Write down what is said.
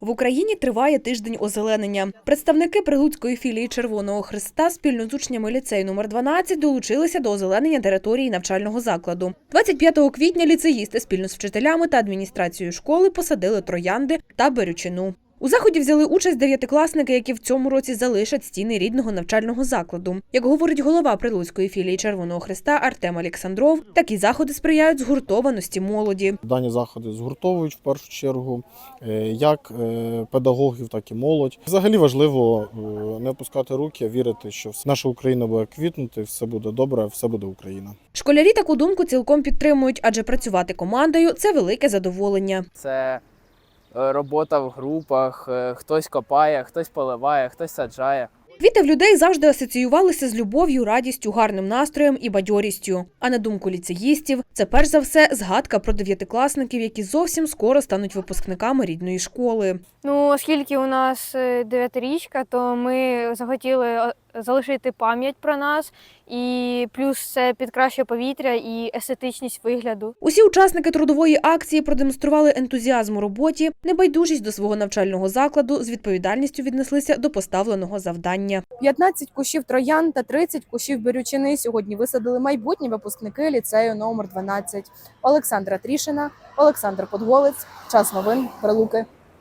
В Україні триває тиждень озеленення. Представники Прилуцької філії Червоного Христа спільно з учнями ліцею номер 12 долучилися до озеленення території навчального закладу. 25 квітня ліцеїсти спільно з вчителями та адміністрацією школи посадили троянди та берючину. У заході взяли участь дев'ятикласники, які в цьому році залишать стіни рідного навчального закладу. Як говорить голова Прилуцької філії Червоного Христа Артем Олександров, такі заходи сприяють згуртованості молоді. Дані заходи згуртовують в першу чергу е, як е, педагогів, так і молодь. Взагалі важливо е, не опускати руки, а вірити, що наша Україна буде квітнути, все буде добре, все буде Україна. Школярі таку думку цілком підтримують, адже працювати командою це велике задоволення. Це робота в групах, е, хтось копає, хтось поливає, хтось саджає. Квіти в людей завжди асоціювалися з любов'ю, радістю, гарним настроєм і бадьорістю. А на думку ліцеїстів, це перш за все згадка про дев'ятикласників, які зовсім скоро стануть випускниками рідної школи. Ну, оскільки у нас е, дев'ятирічка, то ми захотіли е, залишити пам'ять про нас, і плюс це підкращує повітря і естетичність вигляду. Усі учасники трудової акції продемонстрували ентузіазм у роботі, небайдужість до свого навчального закладу, з відповідальністю віднеслися до поставленого завдання. 15 кущів троян та 30 кущів берючини сьогодні висадили майбутні випускники ліцею номер 12 Олександра Трішина, Олександр Подголець. Час новин Прилуки.